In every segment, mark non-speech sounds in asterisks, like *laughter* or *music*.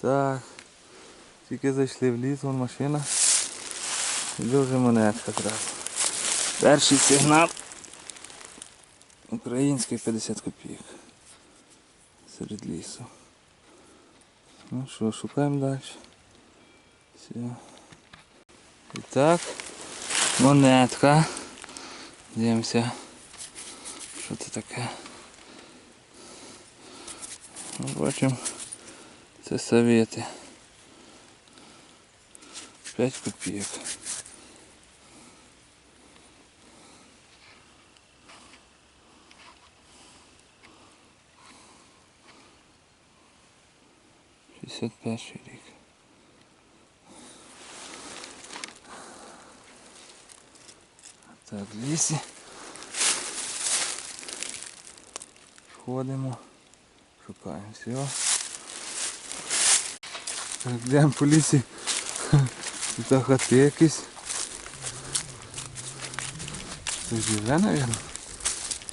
Так. Тільки зайшли в ліс, вон машина. Іде вже монетка зразу. Перший сигнал. Український 50 копійок. Серед лісу. Ну що, шукаємо далі. Все. І так, монетка. Дивимося. Що це таке? Ну, бачимо. Це совєти. 5 копійок. Шістдесят перший рік. Так, лісі. Ходимо, шукаємо все. Йдемо по лісі. Тут хати якісь. Живе, наверное.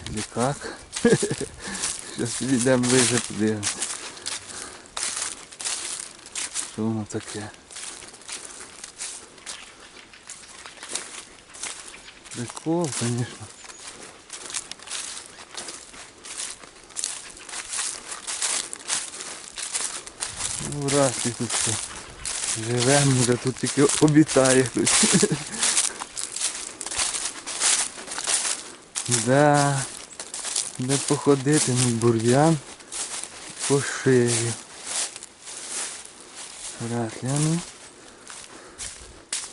Или как? Зараз підійдемо ближе подивимося. Що воно таке? Прикол, конечно. Ну, раз і тут все. Живемо, вже тут тільки обітає хтось. Да. Де походити, ну бур'ян по шиї. Раз, гляну.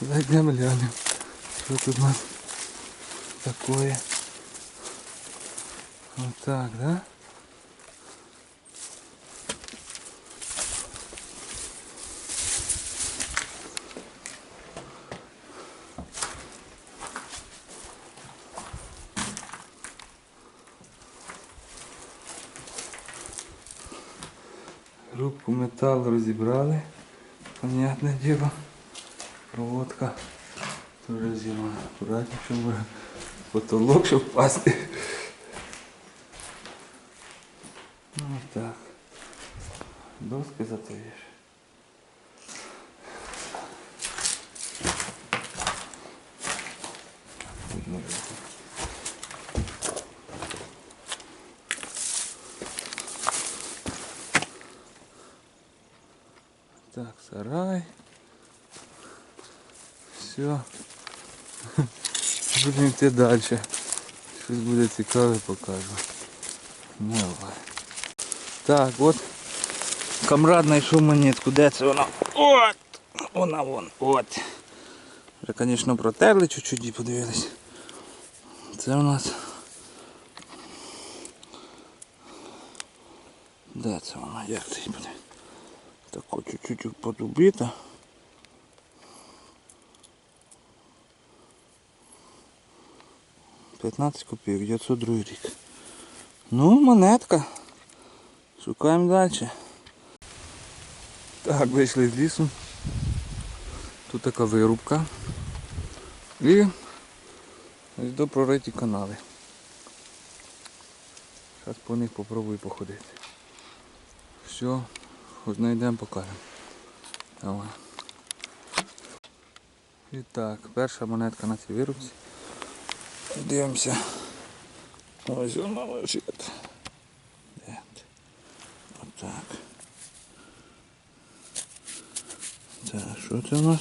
Зайдемо глянемо. Що тут у нас такое? Вот так, да? Рубку металу розібрали. Понятне діло. Проводка теж зіма. Аккуратно, щоб потолок, щоб впасти. Ну так. Доски затоїш. Так, сарай. Все. *laughs* Будемо йти далі. Щось буде цікаве покажу. Ну, давай. Так, от камрад знайшов монетку. Де це вона? От! Вона вон, от. Вже, звісно, протерли чуть-чуть і подивились. Це у нас. Де це вона? Як це буде? Тако чуть-чуть подубита. П'ятнадцять копійок, 902 рік. Ну, монетка. Шукаємо далі. Так, вийшли з лісу. Тут така вирубка. І ось до прориті канали. Зараз по них попробую походити. Все, знайдемо, покажемо. Давай. І так, перша монетка на цій вирубці. Дивимося. Ось вона лежить. Отак. Так, що це у нас?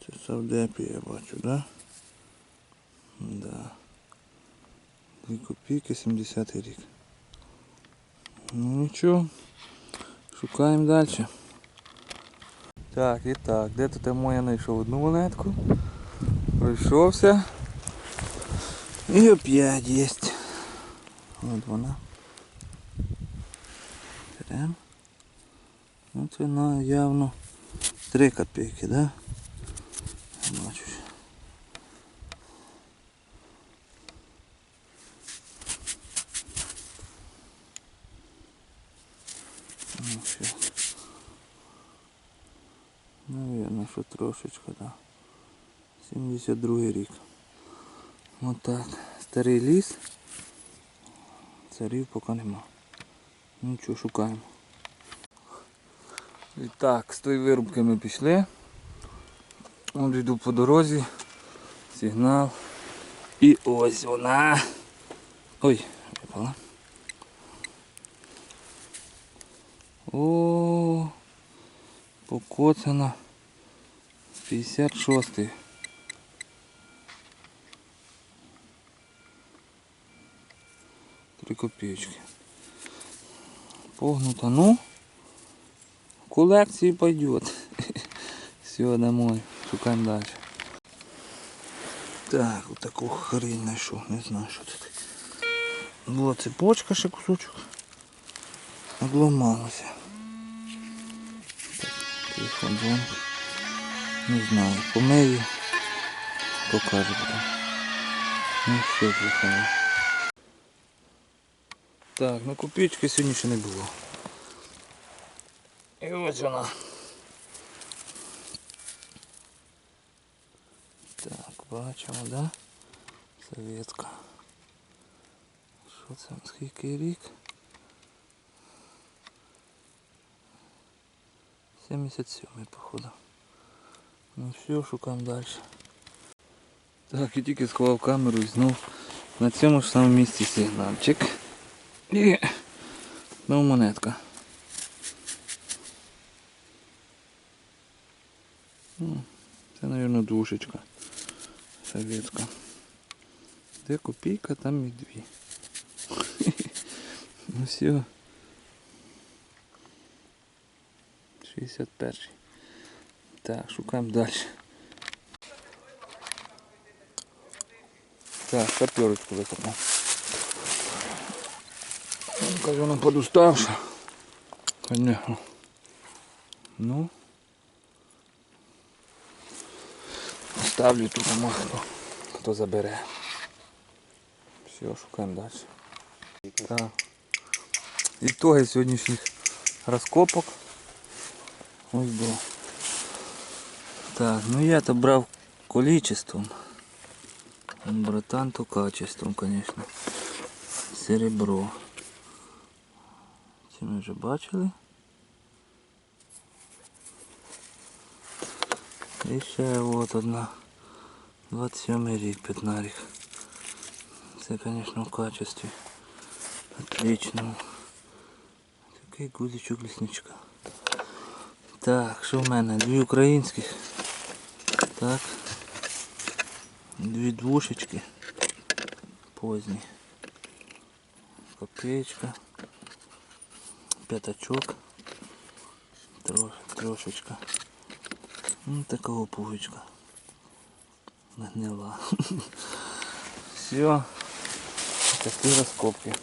Це Савдепі я бачу, да? Да. Дві копійки 70 рік. Ну нічого. Шукаємо далі. Так, і так, де тут я знайшов одну монетку. Пройшовся. І опять є. От вона. Берем. Ну це на явно 3 копійки, да? Я бачу. Ну, щас. Наверно, що трошечка, да. 72 рік. Отак. Старий ліс. Царів поки нема. Нічого, шукаємо. І так, з тої вирубки ми пішли. От йду по дорозі. Сигнал. І ось вона. Ой, випала. О, покоцана. 56. Три копеечки. Погнута. Ну, в колекції пойдет. *laughs* Все, домой. Шукаємо далі. Так, вот таку хрень знайшов. Не знаю, що це таке. Була цепочка ще кусочок. Обломалася. Так, телефон дзвонить. Не знаю. Помию. Покажу. Ну все, телефон. Так, ну копійки сьогодні ще не було. І ось вона. Так, бачимо, да? Советська. Що це? Скільки рік? 77 походу. Ну все, шукаємо далі. Так, і тільки сховав камеру і знов на цьому ж самому місці сигнальчик. І знову монетка. Ну, Це, мабуть, душечка советська. Де копійка, там і дві. *laughs* Ну все. 61. Так, шукаємо далі. Так, пятерочку викопав. Каже, вона подуставша. Конечно. Ну. Ставлю тут а може хто, хто забере. Все, шукаємо далі. Так. Ітоги сьогоднішніх розкопок. Ось було. Так, ну я то брав количеством. Братан то качеством, конечно. Серебро. Це ми вже бачили. І ще от одна. 27 рік, п'ятнарік. Це, конечно, в качестві. Отлично. Такий гудочок лісничка. Так, що в мене? Дві українських. Так. Дві двушечки. Позні. Копеечка. П'ятачок. Трош, трошечка. Ну, такого пуговичка. Нагнила. *laughs* Все. Такі розкопки.